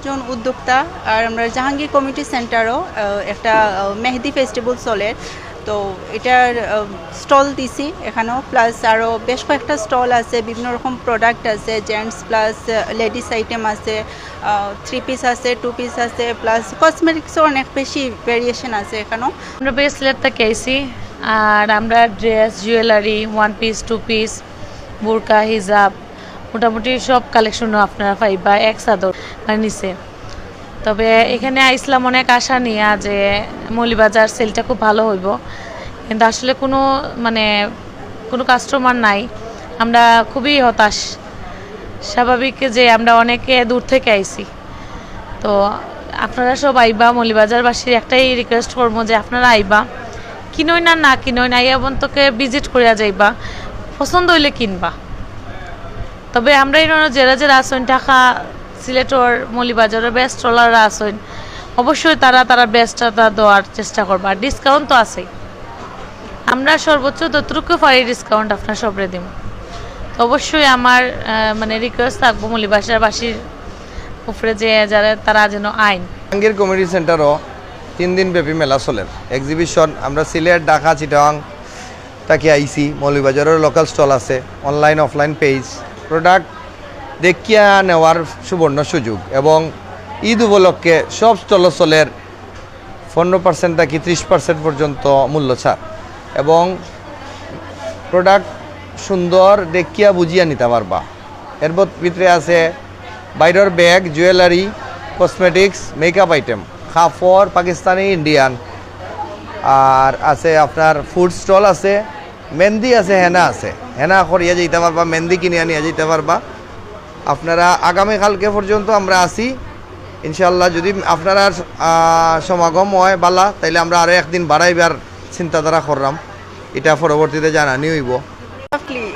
একজন উদ্যোক্তা আর আমরা জাহাঙ্গীর কমিউনিটি সেন্টারও একটা মেহেদি ফেস্টিভ্যাল চলে। তো এটার স্টল দিছি এখানেও। প্লাস আরও বেশ কয়েকটা স্টল আছে, বিভিন্ন রকম প্রোডাক্ট আছে জেন্টস প্লাস লেডিস আইটেম আছে থ্রি পিস আছে টু পিস আছে প্লাস কসমেটিক্সও অনেক বেশি ভেরিয়েশন আছে এখানেও। আমরা ব্রেসলেট থেকে আইসি আর আমরা dress jewellery one piece two piece বোরকা হিজাব মোটামুটি সব কালেকশনও আপনারা পাইবা এক চাদর মানে নিচে তবে এখানে আইসলাম অনেক আশা নিয়ে যে মৌলিবাজার সেলটা খুব ভালো হইব। কিন্তু আসলে কোনো মানে কোনো কাস্টমার নাই। আমরা খুবই হতাশ। স্বাভাবিক যে আমরা অনেকে দূর থেকে আইছি। তো আপনারা সব আইবা, মলিবাজারবাসীর একটাই রিকোয়েস্ট করব যে আপনারা আইবা। কিনই না না কিনোই না, এই তোকে ভিজিট করিয়া যাইবা। পছন্দ হইলে কিনবা। তবে আমরা এই জেলা জেলা আসইন ঢাকা সিলেটর, মলিবাজারের বেস্ট ট্রলাররা আসইন অবশ্যই তারা তারা বেস্টটা দেওয়ার চেষ্টা করবা। আর ডিসকাউন্ট তো আছেই। আমরা সর্বোচ্চ যতটুকু পারি ডিসকাউন্ট আপনার সবরে দিব। অবশ্যই আমার মানে রিকোয়েস্ট থাকব মলিবাসারবাসীর উপরে যে যারা, তারা যেন আইন। জাহাঙ্গীর কমিউনিটি সেন্টারও তিন দিন ব্যাপী মেলা চলে। এক্সিবিশন আমরা সিলেট, ঢাকা, চিটাং তাকে আইসি, মৌলিবাজারের লোকাল স্টল আছে অনলাইন অফলাইন পেজ প্রোডাক্ট দেখিয়া নেওয়ার সুবর্ণ সুযোগ এবং ঈদ উপলক্ষে সব স্টল চলের পনেরো পার্সেন্ট থাকি ত্রিশ পার্সেন্ট পর্যন্ত মূল্য ছাড়। এবং প্রোডাক্ট সুন্দর দেখিয়া বুঝিয়া নিতে পারবা। এর ভিতরে আছে বাইরের bag jewellery cosmetics makeup item কাপড় পাকিস্তানি ইন্ডিয়ান আর আছে আপনার ফুড স্টল আছে। মেহেন্দি আছে, হেনা আছে। হেনা করিয়া যেতে পারবা, মেহেন্দি কিনিয়া নিয়ে যেতে পারবা। আপনারা আগামীকালকে পর্যন্ত আমরা আসি ইনশাল্লাহ যদি আপনারা সমাগম হয় বালা, তাইলে আমরা আরও একদিন বাড়াইবার চিন্তাধারা করলাম। এটা পরবর্তীতে জানানি হইব.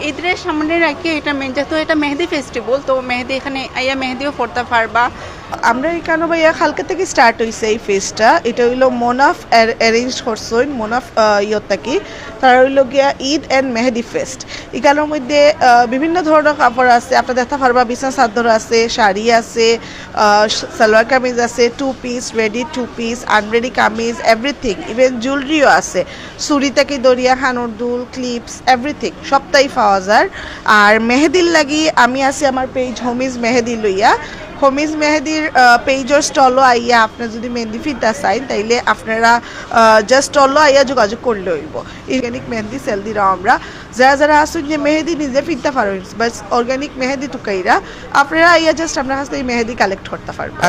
ঈদের সামনে রাখি এটা যেহেতু এটা মেহেদি ফেস্টিভ্যাল তো মেহেদি এখানে আইয়া মেহেদিও পড়তে পারবা। আমরা এখানে ভাইয়া কালকে থেকে স্টার্ট হয়েছে এই ফেস্টটা এটা হইল মোনাফ অ্যারেঞ্জ করছেন মোনাফ ইয়ত থাকি তারা হইল গিয়া ঈদ অ্যান্ড মেহেদি ফেস্ট এখানের মধ্যে বিভিন্ন ধরনের কাপড় আছে। আপনার দেখা পারবা, বিছনা চাদর আছে, শাড়ি আছে সালোয়ার কামিজ আছে two piece ready two piece unready kameez everything even জুয়েলারিও আছে। চুরি থেকে দরিয়া হানুর দুল ক্লিপস এভরিথিং সবটাই পাওয়া যায়। আর মেহেদির লাগি আমি আছি আমার পেজ হোমিজ মেহেদি লইয়া। হোমিজ মেহেদির পেজর স্টলও আইয়া আপনার যদি মেহেন্দি ফিরতে চাই, তাইলে আপনারা জাস্ট স্টলও আইয়া যোগাযোগ করলে হইব। অর্গ্যানিক মেহেন্দি সেল দিলাম আমরা। যারা যারা আসুন যে মেহেদি নিজে ফিরতে পারবেন বাস অর্গ্যানিক মেহেদি টুকাইরা আপনারা আইয়া জাস্ট আপনার কাছ এই মেহেদি কালেক্ট করতে পারবেন।